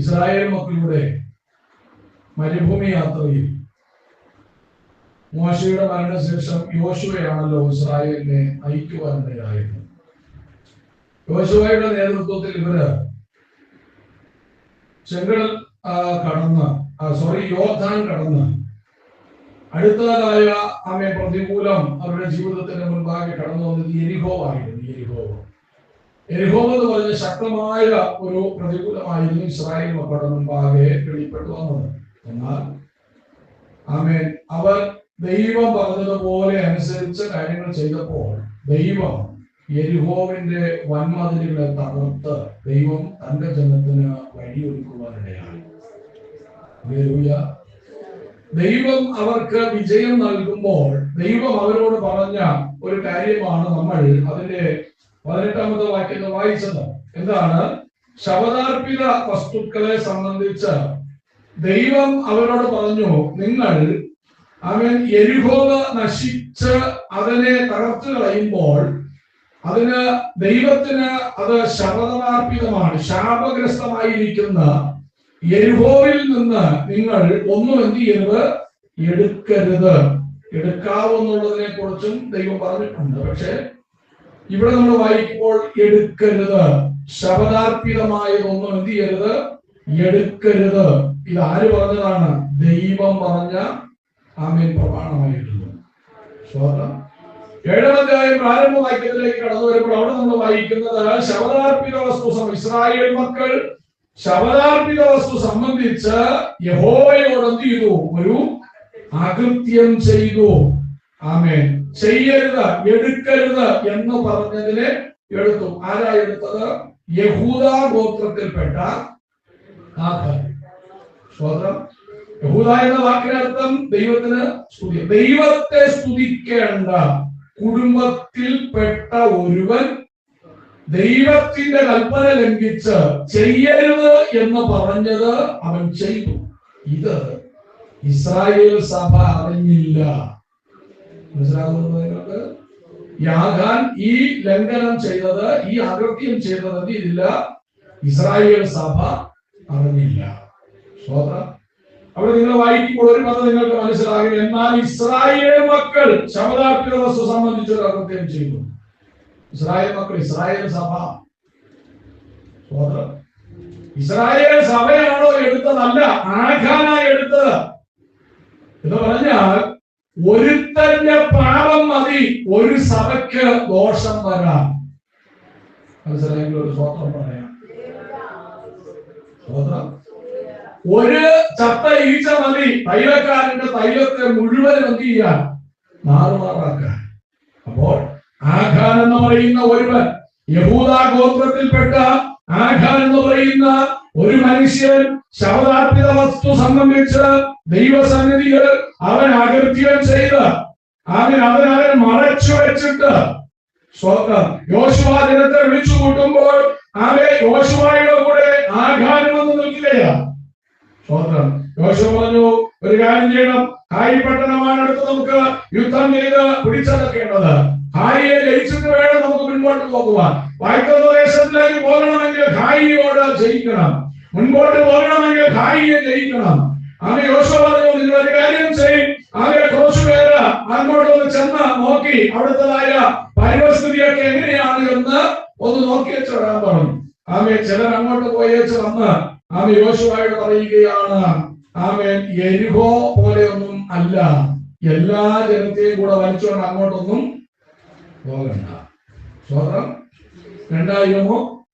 Israel മക്കളുടെ മരുഭൂമി യാത്രയിൽ മോശയുടെ മരണശേഷം യോശുവയാണല്ലോ ഇസ്രായേലിനെ നയിക്കുവാനിടയായത് യോശുവയുടെ നേതൃത്വത്തിൽ ഇവർ ചെങ്കടൽ ആ, കടന്ന് സോറി യോദ്ധാൻ കടന്ന് അടുത്തതായ ആമെ പ്രതികൂലം അവരുടെ ജീവിതത്തിന് മുൻപാകെ കടന്നു വന്നത് എരിഹോ ആയിരുന്നു എരിഹോ എന്ന് പറഞ്ഞ ശക്തമായ ഒരു പ്രതികൂലമായിരുന്നു ഇസ്രായേൽ മക്കളുടെ മുൻപാകെ വെളിപ്പെട്ടു വന്നത്. എന്നാൽ ആമേൻ. അവർ ദൈവം പറഞ്ഞതുപോലെ അനുസരിച്ച് കാര്യങ്ങൾ ചെയ്തപ്പോൾ ദൈവം എരിഹോവിന്റെ വൻമതിലുകളെ തകർത്ത് ദൈവം തന്റെ ജനത്തിന് വഴിയൊരുക്കുവാനിടയായി. ഹല്ലേലൂയ. ദൈവം അവർക്ക് വിജയം നൽകുമ്പോൾ ദൈവം അവരോട് പറഞ്ഞ ഒരു കാര്യമാണ് നമ്മൾ അതിന്റെ പതിനെട്ടാമത്തെ വാക്യത്തിൽ വായിച്ചത് എന്താണ്? ശവദാർപ്പിത വസ്തുക്കളെ സംബന്ധിച്ച് ദൈവം അവരോട് പറഞ്ഞു നിങ്ങൾ അവൻ എരിഹോവ നശിച്ച് അതിനെ തകർത്തു കളയുമ്പോൾ അതിന് ദൈവത്തിന് അത് ശപഥമാർപ്പിതമാണ് ശാപഗ്രസ്തമായിരിക്കുന്ന എരിഹോവിൽ നിന്ന് നിങ്ങൾ ഒന്നും എന്ത് ചെയ്യരുത്? എടുക്കരുത്. എടുക്കാവുന്നുള്ളതിനെ കുറിച്ചും ദൈവം പറഞ്ഞിട്ടുണ്ട്. പക്ഷെ ഇവിടെ നമ്മൾ വായിക്കുമ്പോൾ എടുക്കരുത്. ശപഥാർപ്പിതമായതൊന്നും എന്ത് ചെയ്യരുത്? എടുക്കരുത്. ഇത് ആര് പറഞ്ഞതാണ്? ദൈവം പറഞ്ഞ ആമേൻ പ്രമാണമായിട്ടുള്ളത്. സ്തോത്രം ഏഴാം പ്രാരംഭ വാക്യത്തിലേക്ക് കടന്നു വരുമ്പോൾ അവിടെ നമ്മൾ വായിക്കുന്നത് ശവദാർപ്പിത വസ്തു ഇസ്രായേൽ മക്കൾ ശവദാർപ്പിത വസ്തു സംബന്ധിച്ച് യഹോവയോട് എന്ത് ചെയ്തു? ഒരു അകൃത്യം ചെയ്തു. ആമേൻ. ചെയ്യരുത് എടുക്കരുത് എന്ന് പറഞ്ഞതിനെ എടുത്തു. ആരാ എടുത്തത്? യഹൂദ ഗോത്രത്തിൽപ്പെട്ട യഹൂദ എന്ന വാക്കിനർത്ഥം ദൈവത്തിന് സ്തുതി. ദൈവത്തെ സ്തുതിക്കേണ്ട കുടുംബത്തിൽപ്പെട്ട ഒരുവൻ ദൈവത്തിന്റെ കൽപ്പന ലംഘിച്ച് ചെയ്യരുത് എന്ന് പറഞ്ഞത് അവൻ ചെയ്തു. ഇത് ഇസ്രായേൽ സഭ അറിഞ്ഞില്ല. മനസ്സിലാകുന്നത് യാഗാൻ ഈ ലംഘനം ചെയ്തത് ഈ അകൃത്യം ചെയ്തത് ഇതില്ല ഇസ്രായേൽ സഭ അറിഞ്ഞില്ല. അവിടെ നിങ്ങൾ വായിക്കുമ്പോൾ ഒരു പദം നിങ്ങൾക്ക് മനസ്സിലാകും. എന്നാൽ ഇസ്രായേൽ മക്കൾ ശബദാർപ്പിത സംബന്ധിച്ച് ഒരു അകൃത്യം ചെയ്തു. ഇസ്രായേൽ മക്കൾ ഇസ്രായേൽ സഭ. ഇസ്രായേൽ സഭയാണോ എടുത്തതല്ല ആഖാനായി എടുത്തത്? എന്ന് പറഞ്ഞാൽ ഒരുത്തന്റെ പാപം മതി ഒരു സഭയ്ക്ക് ദോഷം വരാം. മനസ്സിലായെങ്കിൽ ഒരു സ്വത്രം പറയാം. ഒരു ചത്ത ഈച്ച മതി തൈലക്കാരന്റെ തൈലത്തെ മുഴുവൻ എന്ത് ചെയ്യാൻ മാറുമാറാക്കാൻ അപ്പോൾ ആഖാൻ എന്ന് പറയുന്ന ഒരുവൻ യഹൂദാ ഗോത്രത്തിൽപ്പെട്ട ആഖാൻ എന്ന് പറയുന്ന ഒരു മനുഷ്യൻ ശവദാർപ്പിത വസ്തു സംബന്ധിച്ച് ദൈവസന്നിധിയിൽ അവൻ അകൃത്യം ചെയ്ത് അവൻ അവനവൻ മറച്ചു വെച്ചിട്ട് യോശുവ ജനത്തെ വിളിച്ചു കൂട്ടുമ്പോൾ അവരെ യോശുവായുടെ കൂടെ ആഘാനം ഒന്നും നിൽക്കുകയാ. സ്വന്തം യോശുവ പറഞ്ഞു ഒരു കാര്യം ചെയ്യണം. ഹായി പട്ടണമാണ് അടുത്ത് നമുക്ക് യുദ്ധം ചെയ്ത് പിടിച്ചടക്കേണ്ടത്. ഹായിയെ ജയിച്ചിട്ട് വേണം നമുക്ക് മുൻപോട്ട് പോകുവാൻ. വായ്പ പ്രദേശത്തിലേക്ക് പോകണമെങ്കിൽ ഹായിയോട് ജയിക്കണം. മുൻപോട്ട് പോകണമെങ്കിൽ ഹായിയെ ജയിക്കണം. അങ്ങനെ യോശുവ പറഞ്ഞു കാര്യം ചെയ്യും. ആകെ കുറച്ചു അങ്ങോട്ടൊന്ന് അങ്ങോട്ട് ഒന്ന് ചെന്ന് നോക്കി. അവിടുത്തതായ പരിവസ്ഥിതിയൊക്കെ എങ്ങനെയാണ് എന്ന് ഒന്ന് നോക്കി വെച്ച് വരാൻ പറഞ്ഞു. ആമെ ചിലർ അങ്ങോട്ട് പോയേച്ച് വന്ന് ആമെ യോശുവായോട് പറയുകയാണ് ആമേ എരിഹോ പോലെയൊന്നും അല്ല. എല്ലാ ജനത്തെയും കൂടെ വലിച്ചുകൊണ്ട് അങ്ങോട്ടൊന്നും പോകണ്ട. സ്വതം രണ്ടായിരമോ?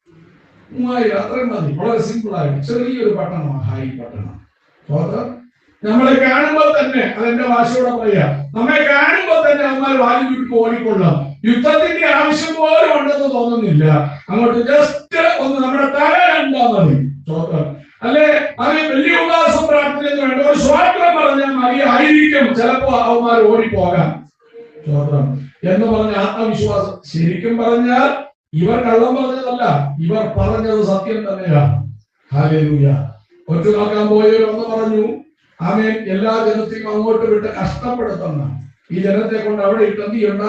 മൂവായിരം. അത്രയും മതി. വളരെ സിമ്പിൾ ആയിട്ട്. ചെറിയൊരു പട്ടണമാണ് ഹായി പട്ടണം. നമ്മളെ കാണുമ്പോൾ തന്നെ അതെന്റെ വാശിയോടെ പറയാ. നമ്മെ കാണുമ്പോൾ തന്നെ അമ്മ വാലി വിട്ട് ഓടിക്കൊള്ളാം. യുദ്ധത്തിന്റെ ആവശ്യം പോലും ഉണ്ടെന്ന് തോന്നുന്നില്ല. അങ്ങോട്ട് ജസ്റ്റ് ഒന്ന് നമ്മുടെ തല കണ്ടാ മതി. അല്ലെ? അതിന് വലിയ ഉപാസം പ്രാർത്ഥന വേണ്ട. ഒരു സ്വാതന്ത്ര്യം പറഞ്ഞാൽ മതി. ആയിരിക്കും. ചിലപ്പോ അവന്മാർ ഓടിപ്പോകാം. സ്തോത്രം എന്ന് പറഞ്ഞ ആത്മവിശ്വാസം ശരിക്കും പറഞ്ഞാൽ ഇവർ കള്ളം പറഞ്ഞതല്ല. ഇവർ പറഞ്ഞത് സത്യം തന്നെയാണ്. ഹാലേലൂയ ഒറ്റ നോക്കാൻ പോയവർ ഒന്ന് പറഞ്ഞു ആമേൻ. എല്ലാ ജനത്തെയും അങ്ങോട്ട് വിട്ട് കഷ്ടപ്പെടുത്തുന്ന ഈ ജനത്തെ കൊണ്ട് അവിടെ ഇട്ടെന്തിയുണ്ട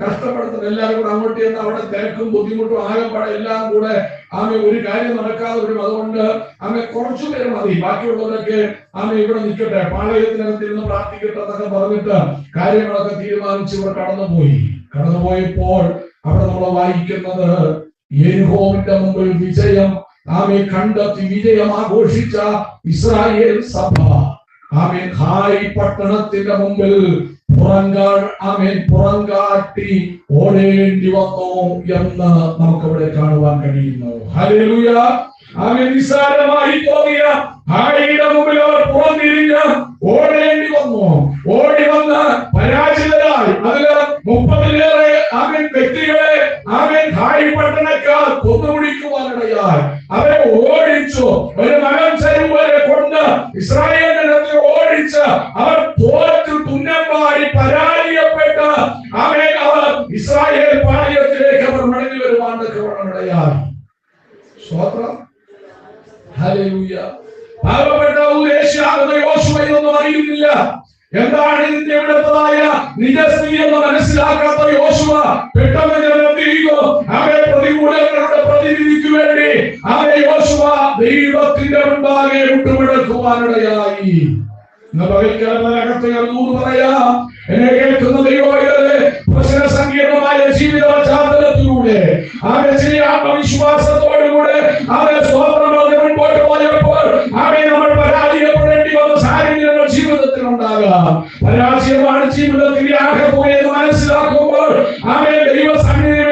കഷ്ടപ്പെടുത്തുന്നത് എല്ലാവരും കൂടെ അങ്ങോട്ട് ചെന്ന് അവിടെ തിരക്കും ബുദ്ധിമുട്ടും ആകെപ്പാടെ എല്ലാം കൂടെ ആമ ഒരു കാര്യം നടക്കാതെ വരും. അതുകൊണ്ട് ആമ കുറച്ചു പേര് മതി. ബാക്കിയുള്ളവരൊക്കെ ആമ ഇവിടെ നിൽക്കട്ടെ. പാളയത്തിനകത്ത് ഇരുന്ന് പ്രാർത്ഥിക്കട്ടെ എന്നൊക്കെ പറഞ്ഞിട്ട് കാര്യങ്ങളൊക്കെ തീരുമാനിച്ച് ഇവിടെ കടന്നുപോയി. കടന്നുപോയപ്പോൾ അവിടെ നമ്മൾ വായിക്കുന്നത് യെരിഹോവിന്റെ മുമ്പിൽ വിജയം ആമെ കണ്ടെത്തി വിജയം ആഘോഷിച്ച ഇസ്രായേൽ സഭ. ആമേ ഹായ് പട്ടണത്തിന്റെ മുമ്പിൽ പുറങ്കാ ആമേൻ പുറങ്കാട്ടി ഓടേണ്ടി വന്നു എന്ന് നമുക്കവിടെ കാണുവാൻ കഴിയുന്നു. ഹല്ലേലൂയ. ആമേൻ നിസ്സാരമായി തോന്നിയ ഹായിയുടെ മുമ്പിൽ അവർ പുറംതിരിഞ്ഞ് ഓടേണ്ടി പ്രതികൂലങ്ങളുടെ പ്രതിനിധിക്ക് വേണ്ടി അവരെ യോശുവ ദൈവത്തിന്റെ മുമ്പാകെ നൂറ് പറയാ. എന്നെ കേൾക്കുന്ന ദൈവമേ പ്രശ്ന സങ്കീർണമായ ജീവിത പശ്ചാത്തലത്തിലൂടെ അവരെ ചില ആത്മവിശ്വാസത്തോടുകൂടെ അവരെ സ്വതന്ത്രം മുൻപോട്ട് പോയപ്പോൾ നമ്മൾ പരാജയപ്പെടേണ്ടി വന്ന സാഹചര്യങ്ങൾ ജീവിതത്തിൽ ഉണ്ടാകാം പരാജയമാണ് ജീവിതത്തിൽ ആകെ പോയെന്ന് മനസ്സിലാക്കുമ്പോൾ അവരെ ദൈവസന്നിധി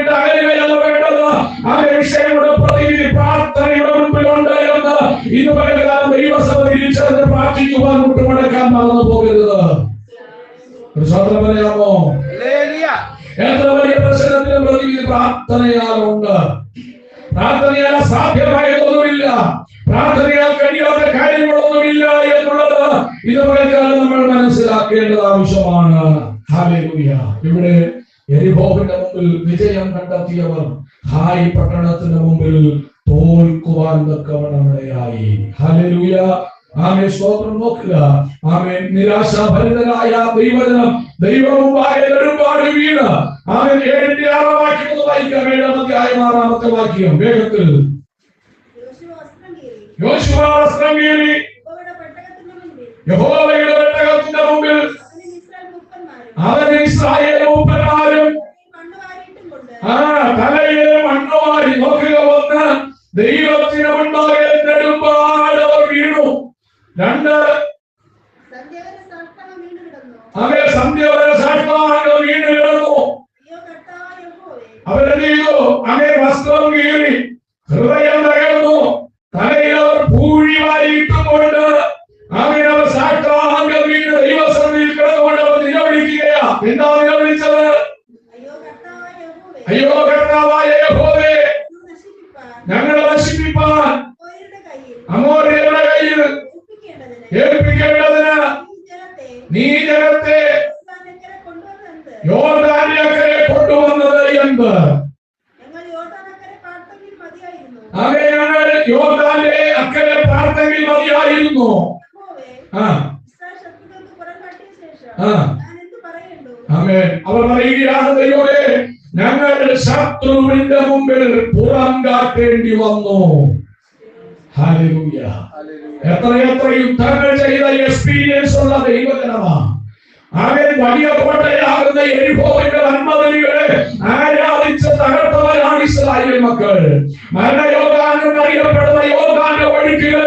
അവരെ പ്രാർത്ഥനയുടെ മുൻപിലുണ്ട് എന്ന് ഇന്ന് പകൽക്കാലം ദൈവസഭ തിരിച്ചറിഞ്ഞ് പ്രാർത്ഥിക്കുവാൻ മുട്ടുമടക്കാൻ മറന്നു പോകരുത്. ഒരു സ്വതന്ത്രം പറയാമോ? എത്ര വലിയ പ്രശ്നത്തിനും പ്രതിവിധി പ്രാർത്ഥനയാലുണ്ട് പ്രാർത്ഥനയാൽ സാധ്യമായതൊന്നുമില്ല. പ്രാർത്ഥനയാൽ കഴിയാത്ത കാര്യങ്ങളൊന്നുമില്ല എന്നുള്ളത് ഇത് പകൽക്കാലം നമ്മൾ മനസ്സിലാക്കേണ്ടത് ആവശ്യമാണ്. ഇവിടെ എരിഹോവിന്റെ മുമ്പിൽ വിജയം കണ്ടെത്തിയവർ ഹായ് പട്ടണത്തിന്റെ മുമ്പിൽ തോൽക്കുവാൻ തക്കവണ്ണമിടയായി ഹലലൂയ ആമേ സ്തോത്രം നോക്കുക. ആമേ നിരാശാഭരിതനായ ദൈവജനം ദൈവമുമ്പായ ഒരുപാട് വീണ്. ആമേ ഏഴിന്റെ ആറാം വാക്യം വായിക്കാം. ഏഴാമത്തെ ആയ ആറാമത്തെ വാക്യം. വേഗത്തിൽ. യോശുവ യഹോവയുടെ അവന് ഇസ്രായേൽ ആ തലയിലെ മണ്ണുമാരി നോക്കുക വന്ന് ദൈവത്തിനുണ്ടായ നെടുമ്പാട് വീണു. രണ്ട് യോർദാന്റെ അക്കരെ പ്രാർത്ഥനയിൽ മതിയായിരുന്നു. ആ. അവർ പറയുകയാണ് ദൈവമേ ഞങ്ങൾ ശത്രുവിന്റെ മുമ്പിൽ പുറം കാട്ടേണ്ടി വന്നു. എത്രയെത്ര യുദ്ധങ്ങൾ ചെയ്ത എക്സ്പീരിയൻസ് ഉള്ള ദൈവജനമാണ്. അവൻ വലിയ കോട്ടയാകുന്ന എരിഹോവിന്റെ വന്മതലികളെ ആരാധിച്ച് തകർത്തവരാണ് ഇസ്രായേൽ മക്കൾ മരണയോഗാനം അറിയപ്പെടുന്ന യോഗാന്റെ ഒഴുക്കുകൾ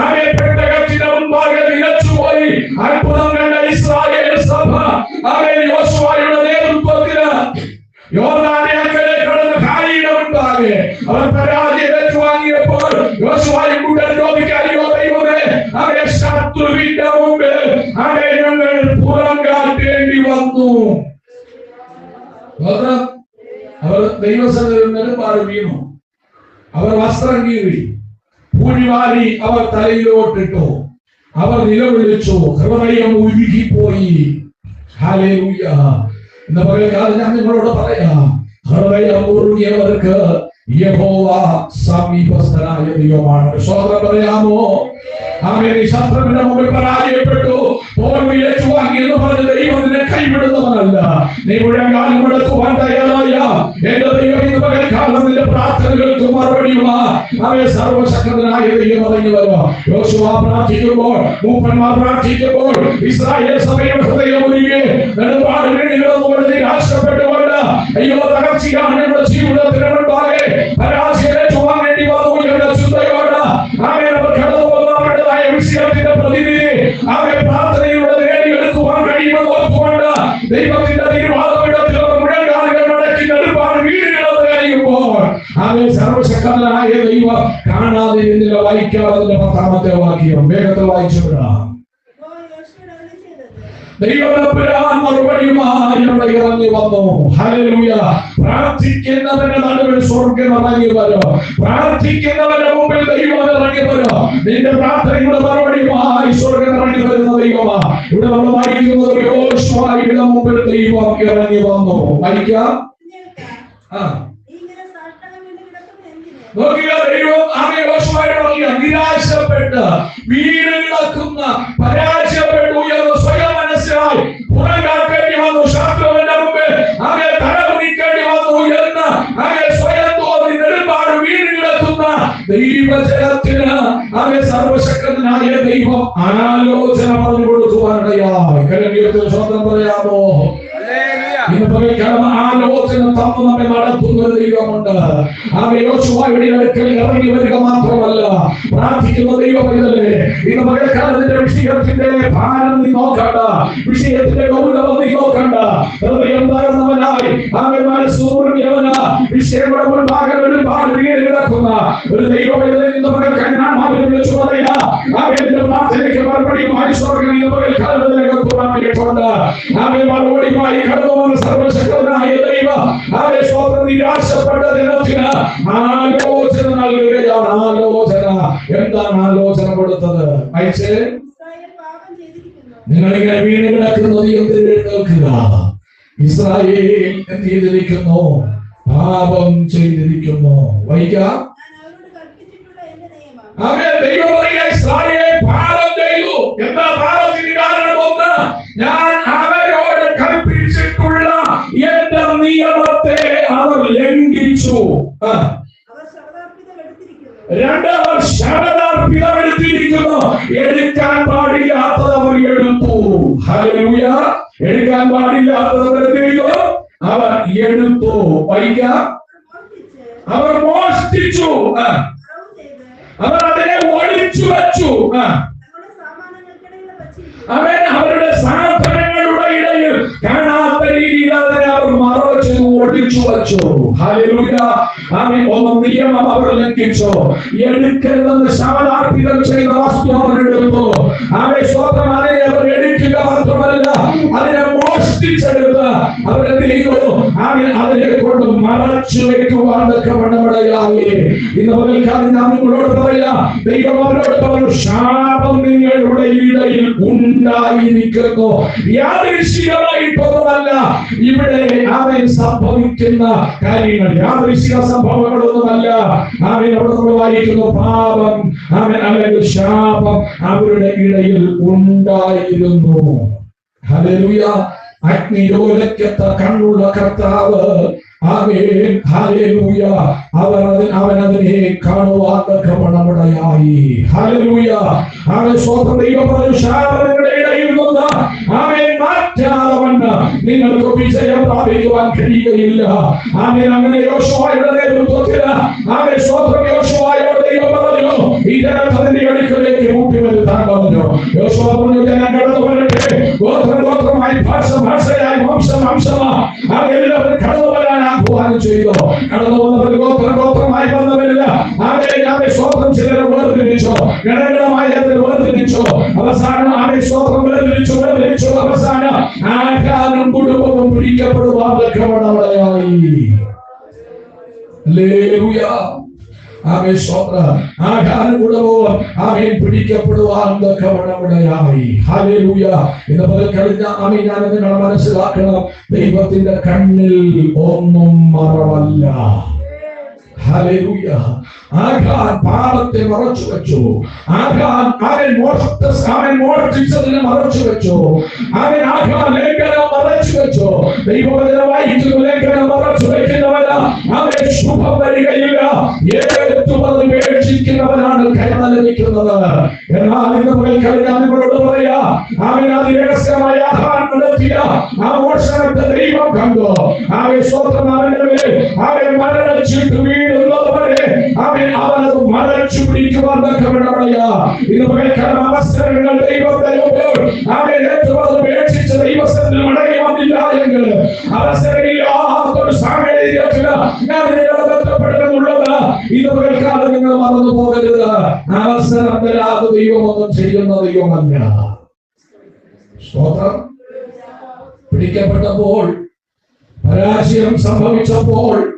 അവയെ പെട്ടകത്തിന് മുമ്പാകെ നിലച്ചുപോയി അത്ഭുതം കണ്ട ഇസ്രായേൽ സഭ അവൻ യോശുവായുടെ നേതൃത്വത്തിന് യോർദാനെ അക്കരെ കടന്ന് ഹായിയുടെ മുമ്പാകെ അവർ പരാജയം ഏറ്റുവാങ്ങിയപ്പോൾ യോശുവായി കൂട്ടൻ രോഗിക്കാരിയോ ദൈവമേ അവരെ ശത്രുവിന്റെ മുമ്പിൽ അവരെ ഞങ്ങൾ പുറം കാട്ടേണ്ടി വന്നു. അവർ ദൈവസന്നിധിയിൽ നെടുമ്പാട് വീണു. അവർ വസ്ത്രം കീറി. പൂഴിവാരി അവർ തലയിലോട്ടിട്ടു. അവർ നിലവിളിച്ചു ഹൃദയം ഉരുകിപ്പോയി. എന്ന് പകൽക്കാലം ഞാൻ നിങ്ങളോട് പറയാം. ഹൃദയം ഉരുകിയവർക്ക് യഹോവ സമീപസ്ഥനായ ദൈവമാണ്. സ്വതന്ത്രം പറയാമോ? ആമേൻ. ഈ ശത്രുവിന്റെ മുമ്പിൽ പരാജയപ്പെട്ടു. ഏറ്റുവാങ്ങി എന്ന് പറഞ്ഞ് ദൈവം നിന്നെ കൈവിടുന്നവനല്ല. നീ മുഴുവൻ കാലം എടുക്കുവാൻ തയ്യാറായ എന്റെ ദൈവം ഇന്ന് പകൽക്കാലം നിന്റെ പ്രാർത്ഥനകൾക്ക് മറുപടിയുമാ. അവയെ സർവശക്തനായ ദൈവം വരാം യോശുവ പ്രാർത്ഥിക്കുമ്പോൾ മൂപ്പന്മാർ പ്രാർത്ഥിക്കുമ്പോൾ ഇസ്രായേൽ സഭയുടെ ഹൃദയം ഒരുങ്ങി നെടുമ്പാട് പറഞ്ഞ് രാഷ്ട്രപ്പെട്ടുകൊണ്ട് അയ്യോ തകർച്ചയാണ് നമ്മുടെ ജീവിതത്തിന് മുൻപാകെ പരാജയച്ചുവാൻ ദൈവത്തിന്റെ തീരുമാനത്തിൽ മുഴങ്കാലുകൾ മടക്കി നെടുമ്പാട് വീടുകളെന്ന് കഴിയുമ്പോൾ അവൻ സർവശക്തനായ ദൈവം കാണാതെ വായിക്കാതെ പത്താമത്തെ വാക്യം വേഗത്തിൽ വായിച്ചു വിടാം യഹോവ യോശുവയോട് അരുളി ചെയ്തത് ദൈവപുരാൻ മറുപടിയുമായി അവിടെ ഇറങ്ങി വന്നു. ഹല്ലേലൂയ. പ്രാർത്ഥിക്കുന്നവന്റെ നടുവിൽ സ്വർഗം ഇറങ്ങി വരും. പ്രാർത്ഥിക്കുന്നവന്റെ മുമ്പിൽ ദൈവം ഇറങ്ങി വരും. നിന്റെ പ്രാർത്ഥനയുടെ മറുപടിയുമായി സ്വർഗം ഇറങ്ങി വരുന്ന ദൈവമാ. ഇവിടെ നമ്മൾ വായിക്കുന്നത് മുമ്പിൽ ദൈവം ഇറങ്ങി വന്നു. വായിക്കാം. ആ നീ ഇങ്ങനെ സാഷ്ടാംഗം വീണ് നോക്കിയ ദൈവം ആമേ യോശുവായോട് പറയുക നിരാശപ്പെട്ട് വീട് കിടക്കുന്ന പരാജയപ്പെട്ടു സ്വയം മനസ്സിലായി. പുറകാക്കേണ്ടി വന്നു ശത്രുവിന്റെ മുമ്പിൽ ആമേ തലമുറിക്കേണ്ടി വന്നു എന്ന് ആമേ സ്വയം തോന്നി. നെടുമ്പാട് വീട് കിടക്കുന്ന ദൈവജനത്തിന് ആമേ സർവശക്തനായ ദൈവം അനാലോചന പറഞ്ഞു കൊടുക്കുവാനിടയായി കരങ്ങീയത്തിൽ സ്വന്തം പറയാമോ? ഇന്ന് പകൽക്കാലം ആലോചന തന്നു നമ്മെ നടത്തുന്ന ഒരു ദൈവമുണ്ട് ആ യോശുവായുടെ ഇറങ്ങി വരിക മാത്രമല്ല പ്രാർത്ഥിക്കുന്ന ദൈവമല്ലേ ഇന്ന് പകൽക്കാലത്തിന്റെ വിഷയത്തിന്റെ ഭാരം നീ നോക്കണ്ട വിഷയത്തിന്റെ ഗൗരവം നോക്കണ്ട. ഹൃദയം തകർന്നവനായി ആമെ മനസ്സൂർമ്യവന വിഷയങ്ങളുടെ മുൻപാകെ ഒരുപാട് വീട് കിടക്കുന്ന ഒരു ദൈവമല്ലേ ഇന്ന് പകൽക്കാലം ഞാൻ മാറി വിളിച്ചു പറയാ. ആമേന്റെ പ്രാർത്ഥനയ്ക്ക് മറുപടിയുമായി സ്വർഗം ഇന്ന് പകൽക്കാലത്തിലേക്ക് കടന്നു വന്ന സർവശക്തനായ ദൈവ. അവരെ സ്വന്തം നിരാശപ്പെട്ട ദിനത്തിന് ആലോചന നൽകുകയാണ്. ആലോചന. എന്താണ് ആലോചന കൊടുത്തത് അയച്ചേ പാപം നിങ്ങളിങ്ങനെ വീണ് കിടക്കുന്ന എന്തിന് കേൾക്കുക. ഇസ്രായേൽ എന്ത് ചെയ്തിരിക്കുന്നു? പാപം ചെയ്തിരിക്കുന്നു. വൈകാ അവരെ ദൈവം ഇസ്രായേൽ പാപം ചെയ്തു. എന്താ പാപത്തിന് വൈകാം അവർ മോഷ്ടിച്ച്. അവർ അതിനെ ഒളിച്ചു വെച്ചു. അവൻ അവരുടെ സാധനങ്ങളുടെ ഇടയിൽ കാണാത്ത രീതിയിൽ അതിനെ അവർ മറച്ചു ഒളിച്ചു വച്ചു. ആമേൻ. ഒന്ന് നിയമം അവർ ലംഘിച്ചു. എടുക്കരുതെന്ന് ശവനാർപ്പിതം ചെയ്ത വസ്തു അവർ എടുത്തു. അവരെ സ്വന്തം അവർ എടുക്കുക മാത്രമല്ല അതിനെ മോഷ്ടിച്ചെടുത്ത് അവരെന്ത് ചെയ്തു? ആമേൻ. അതിനെ കൊണ്ട് മറച്ചു ഇന്ന് പകൽക്കാലം ഞാൻ നിങ്ങളോട് പറയാം. ദൈവം ശാപം നിങ്ങളുടെ ഇടയിൽ ഉണ്ടായിരിക്കുന്നു. യാദൃശികമായിട്ടൊന്നുമല്ല ഇവിടെ അവൻ സംഭവിക്കുന്ന കാര്യങ്ങൾ. യാദൃശിക സംഭവങ്ങളൊന്നുമല്ല അവൻ അവിടെ പാപം അവൻ അല്ലെങ്കിൽ ശാപം അവരുടെ ഇടയിൽ ഉണ്ടായിരുന്നു. ഹല്ലേലൂയ. അഗ്നിയോലക്കത്ത കണ്ണുള്ള കർത്താവ്. അവർ അവൻ അതിനെ കാണുവാൻ ഗമനമുടയായി. അവൻ സ്വന്തം ദൈവം ഇടയിൽ നിന്ന് ആമേൻ മാറ്റാതവണ്ണ് നിങ്ങൾക്ക് വിജയം പ്രാപിക്കുവാൻ കഴിയുകയില്ല. ആമേൻ അങ്ങനെ യോശുവയുടെ നേതൃത്വത്തിൽ ആമേൻ. സ്വന്തം യോശുവായോട് ദൈവം പറഞ്ഞു. ഈ ജനത്തിന്റെ അടുക്കലേക്ക് യോശുവ പറഞ്ഞു ജനം കടന്നു വരട്ടെ. ഗോത്രം ഗോത്രമായി ഭാഷ ഭാഷയായി വംശം വംശമാ അവരെല്ലാവരും കടന്നു വരാൻ ആഹ്വാനം ചെയ്തു കടന്നു വന്നവർ ഗോത്രം ഗോത്രമായി വന്നവരില്ല ആരെ ആരെ സ്വന്തം ചിലരെ വേർതിരിച്ചു. അവസാനം ആരെ സ്വന്തം വേർതിരിച്ചു വേർതിരിച്ചു. അവസാനം ആകാരം കുടുംബവും പിടിക്കപ്പെടുവാൻ കവടവളയായി ഹല്ലേലൂയ. ആമേ സ്വത്ര ആകാരം കുടുംബവും ആമേൻ പിടിക്കപ്പെടുവാൻ കവണമുടയായി ഹല്ലേലൂയ. ഇന്ന് മുതൽ കഴിഞ്ഞ ആമേ ഞാൻ നിങ്ങൾ മനസ്സിലാക്കണം. ദൈവത്തിന്റെ കണ്ണിൽ ഒന്നും മറവല്ല. പാപത്തെ മറച്ചു വെച്ചു. അവൻ മോഷത്തെ അവൻ മോഷ്ടിച്ചതിനെ മറച്ചു വെച്ചു. അവൻ ലേഖനം മറച്ചു വെച്ചു. ദൈവവചന വായിച്ചു ലേഖനം മറച്ചു വെക്കുന്നവന. അവൻ ശുഭം വരികയില്ല. കരുണ ലഭിക്കുന്നത്. എന്നാൽ ഇന്ന് പകൽക്കാലം ഞാൻ നിങ്ങളോട് പറയാ അവൻ അത് രഹസ്യമായ ആഹാരം നടത്തിയ ആ മോഷണത്തെ ദൈവം കണ്ടു. അവൻ സ്വന്തം അവന്റെ മരണ ചീട്ട് മരണച്ചിട്ട് മറന്നു പോകരുത്. അവസരം തരാതെ ദൈവമൊന്നും ചെയ്യുന്ന ദൈവമല്ല. സ്തോത്രം. പിടിക്കപ്പെട്ടപ്പോൾ പരാജയം സംഭവിച്ചപ്പോൾ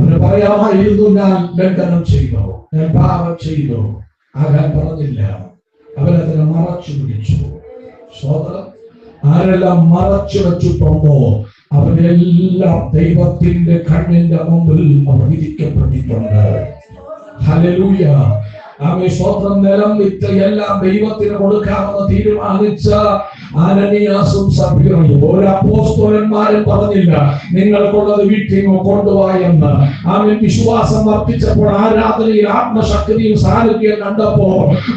അവന് പറയാമായിരുന്നു ഞാൻ ലംഘനം ചെയ്തു? ഞാൻ പാപം ചെയ്തു? ആകാൻ പറഞ്ഞില്ല. അവരതിനെ മറച്ചു പിടിച്ചു. ആരെല്ലാം മറച്ചു വെച്ചിട്ടുണ്ടോ? അവരെല്ലാം ദൈവത്തിന്റെ കണ്ണിന്റെ മുമ്പിൽ അവർ ഹലലൂയ ആമേ സ്വന്തം നിലം വിറ്റ് എല്ലാം ദൈവത്തിന് കൊടുക്കാമെന്ന് തീരുമാനിച്ച അനനിയാസും സഭ്യനും ഒരു പറഞ്ഞില്ല നിങ്ങൾക്കുള്ളത് വീട്ടിൽ കൊണ്ടുപോയെന്ന് അവൻ വിശ്വാസം വർദ്ധിച്ചപ്പോൾ ആരാധനയിൽ ആത്മശക്തിയും സാന്നിധ്യം കണ്ടപ്പോ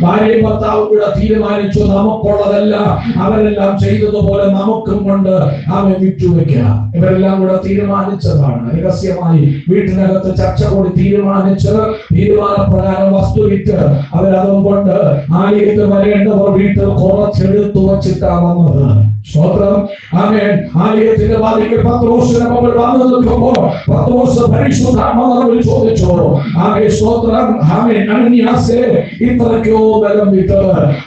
ഭാര്യ ഭർത്താവും കൂടെ തീരുമാനിച്ചു നമുക്കുള്ളതല്ല അവരെല്ലാം ചെയ്തതുപോലെ നമുക്കും കൊണ്ട് അവൻ വിറ്റുവെക്കാം ഇവരെല്ലാം കൂടെ തീരുമാനിച്ചതാണ്. രഹസ്യമായി വീട്ടിനകത്ത് ചർച്ച കൂടി തീരുമാനിച്ച് തീരുമാനപ്രകാരം വസ്തു വിറ്റ് അവരതും കൊണ്ട് ആലയത്തിൽ വരേണ്ടവർ വീട്ടിൽ കുറച്ചെടുത്തു വച്ചിട്ടാ വന്നത് സ്തോത്രം. ആമേൻ. ആലയത്തിന്റെ വാതിക്കൽ പത്രോസിനെ നമ്മൾ വന്നു നിൽക്കുമ്പോൾ പത്രോസ് പരിശുദ്ധാത്മാവിൽ ചോദിച്ചു. ആമേ സ്തോത്രം. ആമേൻ. അനന്യാസേ ഇത്രയ്ക്കോ ബലം വിട്ട്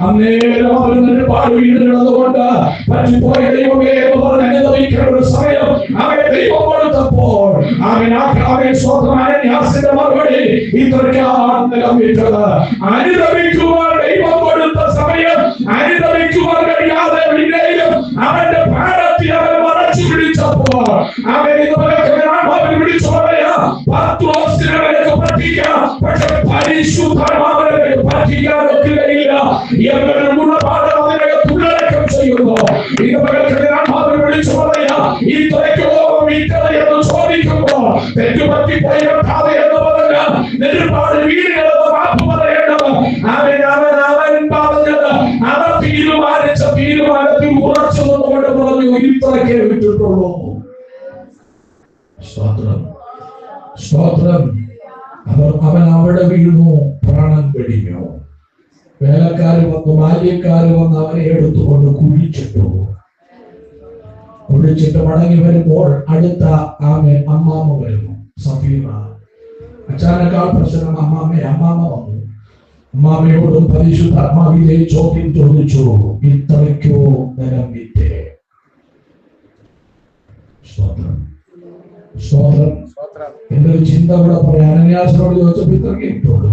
അന്നേരം അവർ ഒരുപാട് വീടുള്ളത് കൊണ്ട് പറ്റിപ്പോയ ദൈവമേ എന്ന് പറഞ്ഞ് അനുഭവിക്കേണ്ട ഒരു സമയം അവൻ ദൈവം കൊടുത്തപ്പോൾ. അവൻ അവൻ സ്തോത്രം. അനന്യാസിന്റെ കൊടുത്ത സമയം അനുദമിക്കുവാൻ കഴിയാതെ അവന്റെ അവൻ മറച്ചു പിടിച്ചപ്പോ ചെയ്യുന്നു? ഈ ചോദിക്കുമ്പോ തെറ്റുപറ്റി വെക്കാതെ അവൻ അവൻ പറഞ്ഞു അവർ അവിടെ വീണു പ്രാണൻ വെടിഞ്ഞു വേലക്കാർ വന്നു ബാല്യക്കാർ വന്ന് അവനെ എടുത്തുകൊണ്ട് കുഴിച്ചിട്ടു. കുഴിച്ചിട്ട് മടങ്ങി വരുമ്പോൾ അടുത്ത ആമെ അമ്മാമ്മ വരുന്നു സഫീറ. അച്ചാനക്കാൾ പ്രശ്നം അമ്മാമ്മ അമ്മാമ്മ വന്നു. അമ്മാമ്മയോടും പരിശുദ്ധാത്മാവിലെ ചോദ്യം ചോദിച്ചു. ഇത്രയ്ക്കോ നിലം വിറ്റേ? സ്തോത്രം. സ്തോത്രം. എന്റെ ഒരു ചിന്ത കൂടെ പറയാൻ അനന്യാസിനോട് ചോദിച്ചപ്പോ ഇത്രയ്ക്ക് കിട്ടുള്ളൂ.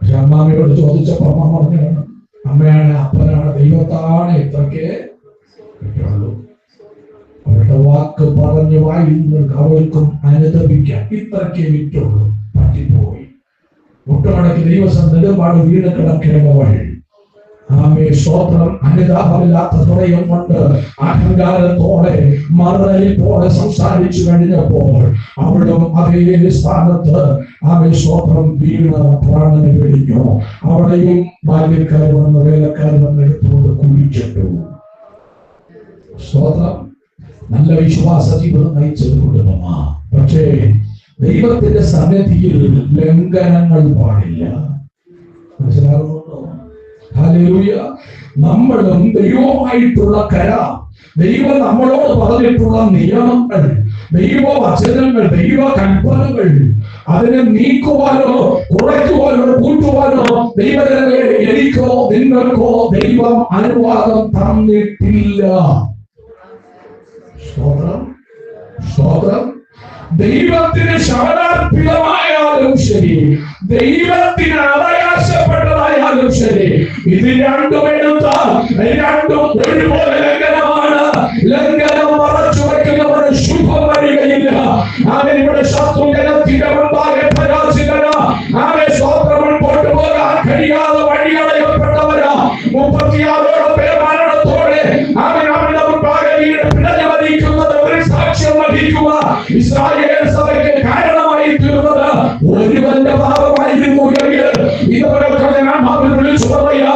പക്ഷെ അമ്മാമ്മയോട് ചോദിച്ചപ്പോ അമ്മ പറഞ്ഞു അമ്മയാണ് അപ്പനാണ് ദൈവത്താണ് ഇത്രയ്ക്ക് കിട്ടുള്ളൂ. അവരുടെ വാക്ക് പറഞ്ഞു നിങ്ങൾക്ക് അവർക്കും അനുദപിക്കാം. ഇത്രയ്ക്ക് വിറ്റുള്ളൂ. പറ്റിപ്പോയി. ഒട്ടുമടക്കി ദൈവസം നെടുപാട് വീട് കിടക്കേണ്ടവൾ ആമേ സ്തോത്രം അനുതാപമില്ലാത്ത ഹൃദയം കൊണ്ട് അഹങ്കാരത്തോടെ മറലിപ്പോടെ സംസാരിച്ചു കഴിഞ്ഞപ്പോൾ അവളും അതേ സ്ഥാനത്ത് ആമേ സ്തോത്രം വീണ പ്രാണനെ വെടിഞ്ഞു. അവിടെയും ബാല്യക്കാർ വന്ന് വേലക്കാർ വന്ന് എടുത്തുകൊണ്ട് കുഴിച്ചിട്ടു. സ്തോത്രം നല്ല വിശ്വാസ ജീവിതം കുടുംബമാ പക്ഷേ ദൈവത്തിന്റെ സന്നിധിയിൽ ലംഘനങ്ങൾ പാടില്ല. നമ്മളും ദൈവമായിട്ടുള്ള കര ദൈവം നമ്മളോട് പറഞ്ഞിട്ടുള്ള നിയമങ്ങൾ ദൈവവചനങ്ങൾ ദൈവ കൽപ്പനകൾ അതിനെ നീക്കുവാനോ കുറയ്ക്കുവാനോ കൂട്ടുവാനോ ദൈവജനങ്ങളെ എനിക്കോ നിങ്ങൾക്കോ ദൈവം അനുവാദം തന്നിട്ടില്ല. സ്തോത്രം. സ്തോത്രം. ദൈവത്തിന് ശരണാർപ്പിതമായാലും ശരി. ദൈവത്തിന് അവകാശപ്പെട്ടതായാലും ശരി. ഇത് രണ്ടും എടുത്താൽ രണ്ടും ഒരുപോലെ ലംഘനമാണ്. ലംഘനം മറച്ചു വയ്ക്കുന്നവന് ശുഭം വരികയില്ല. അവൻ ഇവിടെ ശത്രു ജനത്തിന്റെ മുമ്പാകെ പരാജിതന അവൻ സ്വോത്രം പോകാൻ കഴിയാതെ വഴിയടയപ്പെട്ടവരാ. മുപ്പത്തിയാറോളം ഇസ്രായേൽ സഭയ്ക്ക് കാരണമായി തീർന്നത് ഒരുവന്റെ പാപമായിരുന്നു എങ്കിൽ ഇതുവരെ ഞാൻ വിളിച്ചു പറയാ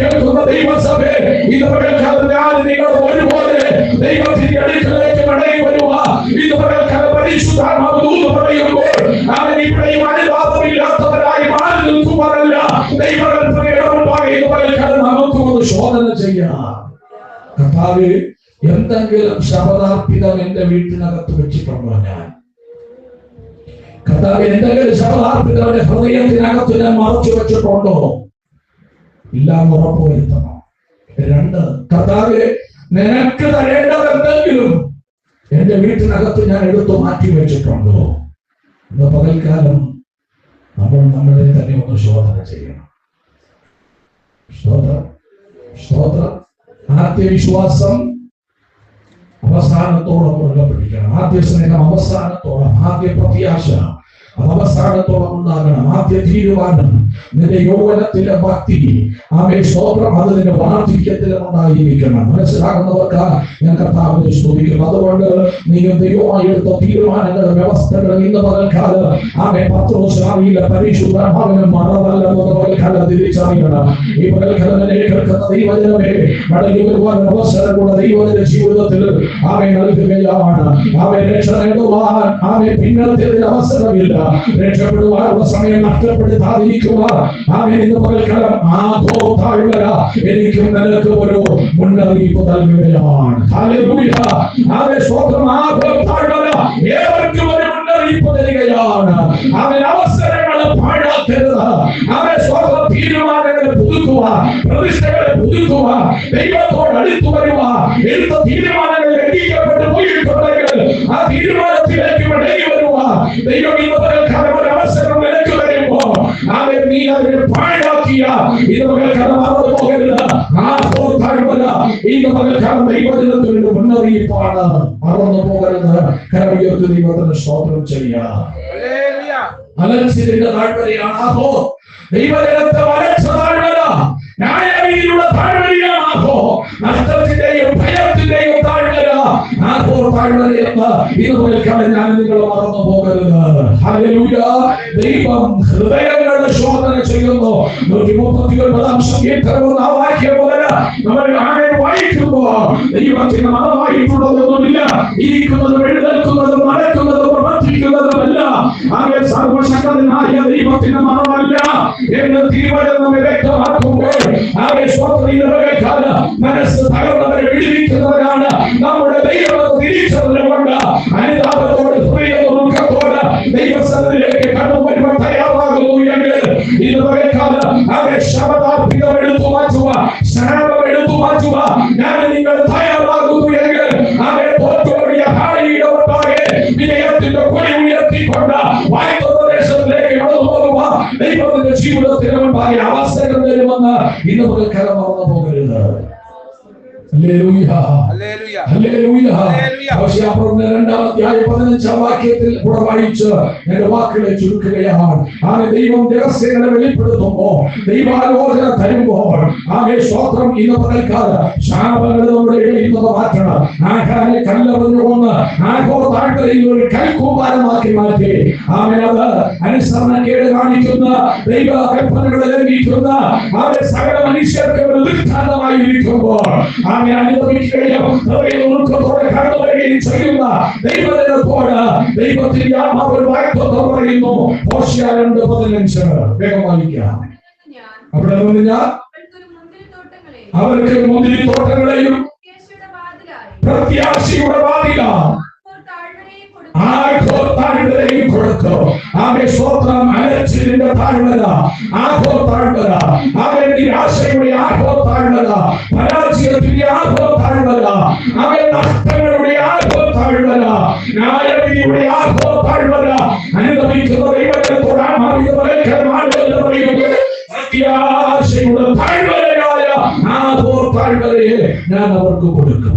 കേൾക്കുന്ന ദൈവസഭയെ ഇതുവരെ ഞാൻ നിങ്ങൾ ഒരുപോലെ ദൈവത്തിന്റെ അടുക്കലേക്ക് മടങ്ങി വരുക ഇതുവരെ പരിശുദ്ധാത്മാവ് പറയുമ്പോൾ അവൻ ഇവിടെയും അനുതാപമില്ലാത്തവരായി മാറി നിൽക്കുവാനല്ല. ദൈവകൽപ്പനയുടെ മുമ്പാകെ ഇതുവരെ നമുക്ക് ഒന്ന് ശോധന ചെയ്യാം. കർത്താവ് എന്തെങ്കിലും ശബദാർപ്പിതം എന്റെ വീട്ടിനകത്ത് വെച്ചിട്ടുണ്ടോ ഞാൻ? കർത്താവ് എന്തെങ്കിലും ശബദാർപ്പിതം എന്റെ ഹൃദയത്തിനകത്ത് ഞാൻ മറച്ചു വെച്ചിട്ടുണ്ടോ? ഇല്ലാന്ന് ഉറപ്പുവരുത്തണം രണ്ട് കർത്താവ് നിനക്ക് തരേണ്ടത് എന്തെങ്കിലും എന്റെ വീട്ടിനകത്ത് ഞാൻ എടുത്തു മാറ്റി വെച്ചിട്ടുണ്ടോ? ഇന്ന് പകൽക്കാലം നമ്മൾ നമ്മളെ തന്നെ ഒന്ന് ശോധന ചെയ്യണം. സ്തോത്രം സ്തോത്രം. ആദ്യ വിശ്വാസം അവസാനത്തോളം മുറുകെ പിടിക്കണം ആദ്യ സ്നേഹം അവസാനത്തോളം ആദ്യ പ്രത്യാശ. അത് അവസാനത്തോളം ഉണ്ടാകണം. ആദ്യ തീരുമാനം നിന്റെ യൗവനത്തിലെ ഭക്തി ആമേ സ്തോത്രം അത് നിന്റെ വാർദ്ധക്യത്തിലും ഉണ്ടായിരിക്കണം. മനസ്സിലാകുന്നവർക്ക് ഞാൻ കർത്താവിനെ സ്തുതിക്കും അതുകൊണ്ട് നീ ദൈവമായി എടുത്ത തീരുമാനങ്ങൾ വ്യവസ്ഥകൾ ഇന്ന് പകൽക്കാലം ആമേ പത്രോസ്രാവിയിലെ പരിശുദ്ധമാവിനും മറവല്ലെന്നത് പകൽക്കാലം തിരിച്ചറിയണം. ഈ പകൽക്കാലം ദൈവജനമേ മടങ്ങി വരുവാൻ അവസരം കൂടെ ദൈവത്തിന്റെ ജീവിതത്തിൽ ആമേ നൽകുകയാണ്. ആമേ രക്ഷ നേടുവാൻ ആമേ പിന്നത്തെ അവസരമില്ല. രക്ഷപ്പെടുവാനുള്ള സമയം നഷ്ടപ്പെടുത്താതിരിക്കുവാൻ എനിക്കും നിനക്ക് ഒരു മുന്നറിയിപ്പ് നൽകുകയാണ് ഏവർക്കും ഒരു മുന്നറിയിപ്പ് തരികയാണ് അവൻ അവസരങ്ങൾ പാഴാക്കരുത് അവൻ സ്വന്തം തീരുമാനങ്ങൾ പുതുക്കുക പ്രതിഷ്ഠകളെ പുതുക്കുക ദൈവത്തോട് അടുത്തു വരുക എടുത്ത തീരുമാനങ്ങൾ ആ തീരുമാനത്തിലേക്ക് മടങ്ങി വരുക ദൈവം അവൻ നീ അതിനെ പാഴാക്കിയ? ഇത് പകൽക്കാലം മറന്നു പോകരുത്. ആ താഴ്വര ഇന്ന് പകൽക്കാലം ദൈവജനത്തിന്റെ മുന്നറിയിപ്പാണ്. മറന്നു പോകരുത്. കരയുയർത്തി ദൈവത്തിന് സ്തോത്രം ചെയ്യാം ഹല്ലേലൂയ. അലർച്ചയുടെ താഴ്വരയാണ് ആഹോ ദൈവജനത്തെ വരച്ച താഴ്വര. ന്യായവിധിയുടെ താഴ്വരയാണ് ആഹോ നഷ്ടത്തിന്റെയും ഭയത്തിന്റെയും താഴ്വര. ആഹോ താഴ്വര എന്ന് ഇതുപോലെ ഞാൻ നിങ്ങൾ മറന്നു പോകരുത്. ദൈവം ഹൃദയങ്ങളുടെ ശോധന ചെയ്യുന്നു. നൂറ്റി മുപ്പത്തി ഒൻപതാം നമ്മൾ ആകെ വായിക്കുമ്പോ ദൈവത്തിന് മതമായിട്ടുള്ളതൊന്നുമില്ല. ഇരിക്കുന്നതും എഴുന്നേൽക്കുന്നതും നടക്കുന്നതും പ്രവർത്തിക്കുന്നതുമല്ല. ആകെ സർവശക്തനായ ദൈവത്തിന് മറമല്ല എന്ന് തിരുവചനം വ്യക്തമാക്കുമ്പോൾ ആകെ സ്വപ്നകാല മനസ്സ് തകർന്നവരെ വിടുവിക്കുന്നവരാണ് നമ്മുടെ ദൈവം തിരിച്ചറിഞ്ഞുകൊണ്ട് അനുതാപത്തോട് ഹൃദയത്തോട് ദൈവസ്ഥലത്തിലേക്ക് കടന്നു എങ്കിൽ ഇത് പകൽക്കാലം ആകെ ശബദാർപ്പിതം എടുത്തു മാറ്റുക സ്നാനം എടുത്തു മാറ്റുക ഞാൻ നിങ്ങൾ തയ്യാറാകുന്നു എങ്കിൽ ഹാളിയുടെ വിജയത്തിന്റെ കൊടി ഉയർത്തിക്കൊണ്ട് വായ്പദേശത്തിലേക്ക് കടന്നു പോകുക ദൈവത്തിന്റെ ജീവിതത്തിന് മുമ്പാകെ അവസരം തരുമെന്ന് ഇന്ന് പകൽക്കാലം മറന്നു പോകരുത് ഹല്ലേലൂയ ഹല്ലേലൂയ ഹല്ലേലൂയ. ഹല്ലേലൂയ. പതിനഞ്ചാം വാക്യത്തിൽ കൂടെ എന്റെ വാക്കുകളെ ചുരുക്കുകയാണ്. ആകെ ദൈവം രഹസ്യങ്ങളെ വെളിപ്പെടുത്തുമ്പോ ദൈവാലോചന തരുമ്പോൾ ആകെ സ്വത്രം ഇന്ന് പകൽക്കാലം ശാപങ്ങൾ നമ്മുടെ ഇടയിൽ മാറ്റണം. ആഹാരെ കല്ലെറിഞ്ഞുകൊണ്ട് ആഹോ താഴ്വരയിൽ ഒരു മാറ്റി. ആമേ അത് അനുസരണക്കേട് കാണിക്കുന്ന ദൈവ കൽപ്പനകളെ ലംഘിക്കുന്ന ആകെ സകല മനുഷ്യർക്ക് ഒരു ദൃഷ്ടാന്തമായിരിക്കുമ്പോൾ ആമേ അനുഭവിക്കുകയും ഹൃദയ ഉരുക്കത്തോടെ കടന്നു വരികയും ചെയ്യുന്ന ദൈവജനത്തോട് ദൈവത്തിന്റെ ആത്മാവ് വായ്പ പറയുന്നു. രണ്ട് പതിനഞ്ച്. വേഗം വായിക്കാം അവിടെ ഞാൻ അവർക്ക് മുന്തിരി തോട്ടങ്ങളെയും പ്രത്യാശയുടെ വാതിലായി പ്രത്യാശയുടെ വാതില അപ്പോൾ താഴ്വരയെ കൊടുത്തു ആഘോ താഴ്വരയും കൊടുത്തു ആകെ സ്വത്രം അലച്ചിലിന്റെ താഴ്വര ആഘോ താഴ്വര ആകെ നിരാശയുടെ ആഘോ താഴ്വര പരാജയത്തിന്റെ ആഘോ താഴ്വര ആകെ നഷ്ടങ്ങളുടെ ആഘോ താഴ്വര ന്യായവിധിയുടെ ആഘോ താഴ്വര അനുഭവിക്കുന്ന ദൈവത്തോടാണ് പറയുന്നത് പ്രത്യാശയുടെ താഴ്വരയായ ആഘോ താഴ്വരയെ ഞാൻ അവർക്ക് കൊടുക്കും